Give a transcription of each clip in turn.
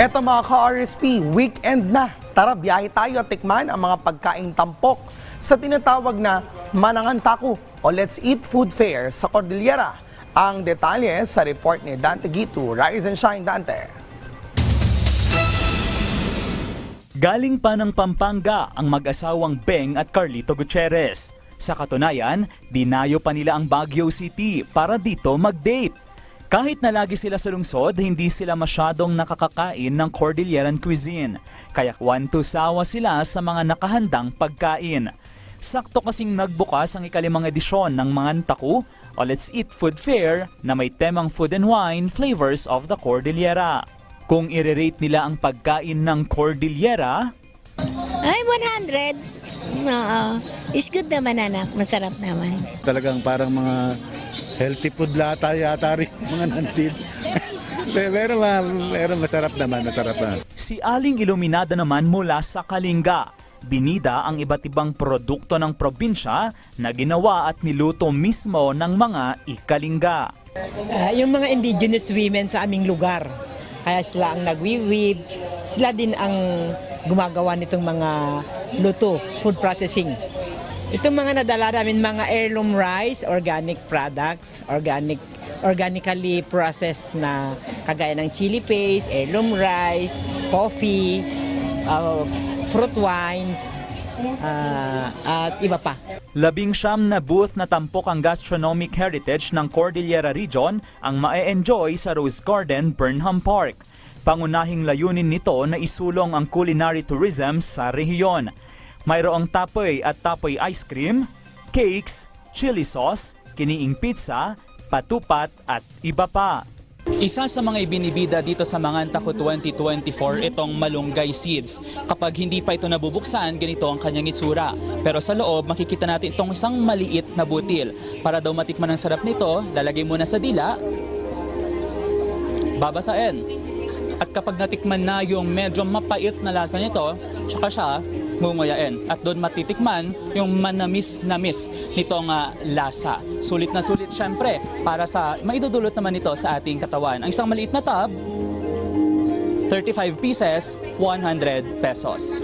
Eto mga ka-RSP, weekend na. Tara, biyahe tayo at tikman ang mga pagkaing tampok sa tinatawag na Manangan Taku o Let's Eat Food Fair sa Cordillera. Ang detalye sa report ni Dante Gitu. Rise and shine, Dante. Galing pa ng Pampanga ang mag-asawang Beng at Carlito Gutierrez. Sa katunayan, dinayo pa nila ang Baguio City para dito mag-date. Kahit na lagi sila sa lungsod, hindi sila masyadong nakakakain ng Cordilleran cuisine. Kaya kwanto sawa sila sa mga nakahandang pagkain. Sakto kasing nagbukas ang ikalimang edisyon ng mga Taku o Let's Eat Food Fair na may temang food and wine flavors of the Cordillera. Kung i-rate nila ang pagkain ng Cordillera, Ay, 100. Oo. Is good naman, anak. Masarap naman. talagang parang mga healthy food lata yata rin mga nandito. pero, pero masarap naman, masarap naman. si Aling Iluminada naman mula sa Kalinga. Binida ang iba't ibang produkto ng probinsya na ginawa at niluto mismo ng mga ikalinga. Ah, yung mga indigenous women sa aming lugar. Kaya sila ang nagwiwib, sila din ang gumagawa nitong mga luto, food processing. Itong mga nadala namin, mga heirloom rice, organic products, organic organically processed na kagaya ng chili paste, heirloom rice, coffee, uh, fruit wines, ah, at iba pa. Labing siyam na booth na tampok ang gastronomic heritage ng Cordillera Region ang mae-enjoy sa Rose Garden, Burnham Park. Pangunahing layunin nito na isulong ang culinary tourism sa rehiyon. Mayroong tapoy at tapoy ice cream, cakes, chili sauce, kiniing pizza, patupat at iba pa. Isa sa mga ibinibida dito sa Mangantaco 2024 itong malunggay seeds. Kapag hindi pa ito nabubuksan, ganito ang kanyang itsura. Pero sa loob, makikita natin itong isang maliit na butil. Para daw matikman ang sarap nito, lalagay muna sa dila, babasain. At kapag natikman na yung medyo mapait na lasa nito, tsaka siya ngunguyain. At doon matitikman yung manamis-namis nitong ah, lasa. Sulit na sulit syempre para sa maidudulot naman ito sa ating katawan. Ang isang maliit na tub, 35 pieces, 100 pesos.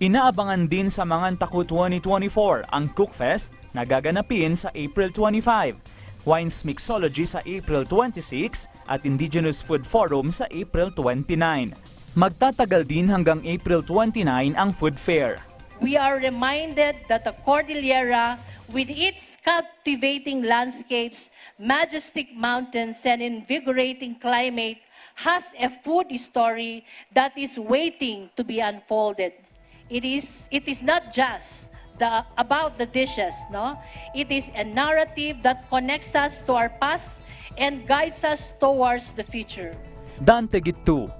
Inaabangan din sa Mangantaku 2024 ang Cookfest na gaganapin sa April 25, Wines Mixology sa April 26 at Indigenous Food Forum sa April 29. Magtatagal din hanggang April 29 ang food fair. we are reminded that the Cordillera, with its captivating landscapes, majestic mountains, and invigorating climate, has a food story that is waiting to be unfolded. It is, it is not just the, about the dishes, no? It is a narrative that connects us to our past and guides us towards the future. Dante Gitu